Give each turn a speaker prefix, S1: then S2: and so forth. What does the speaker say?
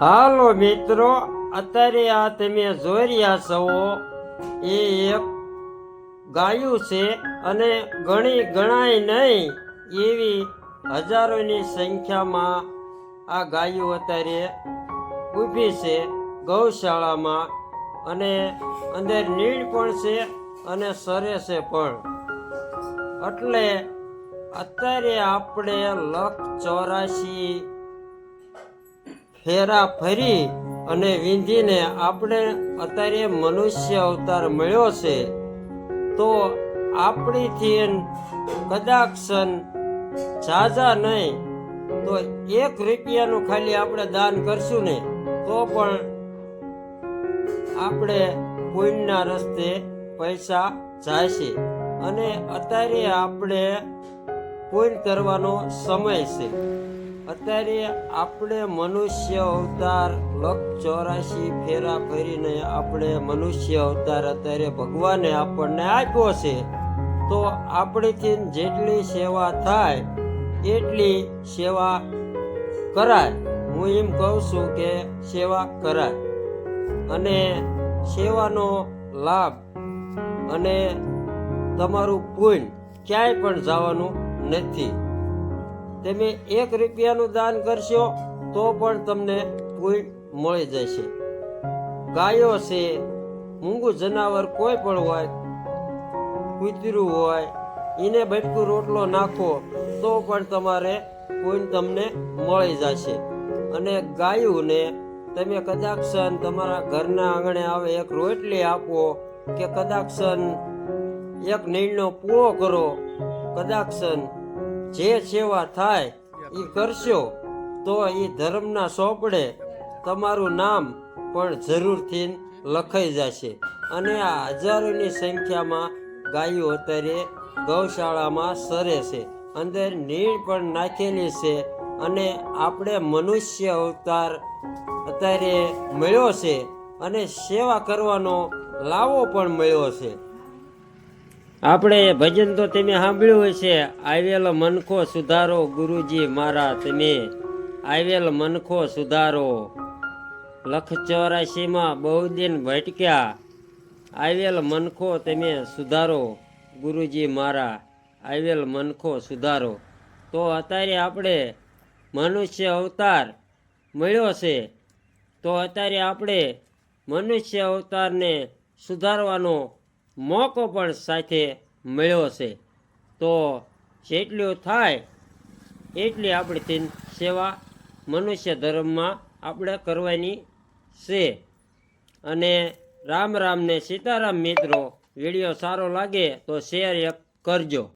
S1: હાલો મિત્રો, અત્યારે આ તમે જોઈ રહ્યા છો, એ એક ગાયું છે અને ઘણી ગણાય નહીં એવી હજારોની સંખ્યામાં આ ગાયું અત્યારે ઊભી છે ગૌશાળામાં અને અંદર નીણ પણ છે અને સરે છે પણ. એટલે અત્યારે આપણે લખ ચોરાશી ફેરા ફરી અને વિંધીને આપણે અત્યારે મનુષ્ય અવતાર મળ્યો છે. તો આપણીથી કદાચ ઝાઝા નહીં, તો એક રૂપિયાનું ખાલી આપણે દાન કરશું ને, તો પણ આપણે પુણ્યના રસ્તે પૈસા જાય છે અને અત્યારે આપણે પુણ્ય કરવાનો સમય છે. અત્યારે આપણે મનુષ્ય અવતાર લખ ચોરાશી ફેરા ફરીને આપણે મનુષ્ય અવતાર અત્યારે ભગવાને આપણને આપ્યો છે. તો આપણીથી જેટલી સેવા થાય, એટલી સેવા કરાય. હું એમ કહું છું કે સેવા કરાય. અને સેવાનો લાભ અને તમારું પુણ્ય ક્યાંય પણ જવાનું નથી. તમે એક રૂપિયાનું દાન કરશો, તો પણ તમને પુણ્ય મળી જશે. ગાયો છે, મૂંગું જનાવર કોઈ પણ હોય, કૂતરું હોય, એને બટકું રોટલો નાખો, તો પણ તમારે પુણ્ય તમને મળી જશે. અને ગાયુંને તમે કદાચ તમારા ઘરના આંગણે આવે એક રોટલી આપો કે કદાચ એક નીણનો પૂળો કરો કદાચ જે સેવા થાય એ કરશો, તો એ ધર્મના સોપડે તમારું નામ પણ જરૂરથી લખાઈ જશે. અને આ હજારોની સંખ્યામાં ગાયો અત્યારે ગૌશાળામાં સરે છે. અંદર નીણ પણ નાખેલી છે અને આપણે મનુષ્ય અવતાર અત્યારે મળ્યો છે અને સેવા કરવાનો લાવો પણ મળ્યો છે. આપણે ભજન તો તમે સાંભળ્યું છે આવેલ મનખો સુધારો, ગુરુજી મારા, તમે આવેલ મનખો સુધારો. લખ ચોરાશીમાં બહુ દિન ભટક્યા. આવેલ મનખો તમે સુધારો, ગુરુજી મારા, આવેલ મનખો સુધારો. તો અત્યારે આપણે મનુષ્ય અવતાર મળ્યો છે. તો અત્યારે આપણે મનુષ્ય અવતારને સુધારવાનો મોકો પણ સાથે મળ્યો છે. તો જેટલું થાય એટલી આપણી સેવા મનુષ્ય ધર્મમાં આપણે કરવાની છે. અને રામ રામને સીતારામ મિત્રો, વીડિયો સારો લાગે તો શેર કરજો.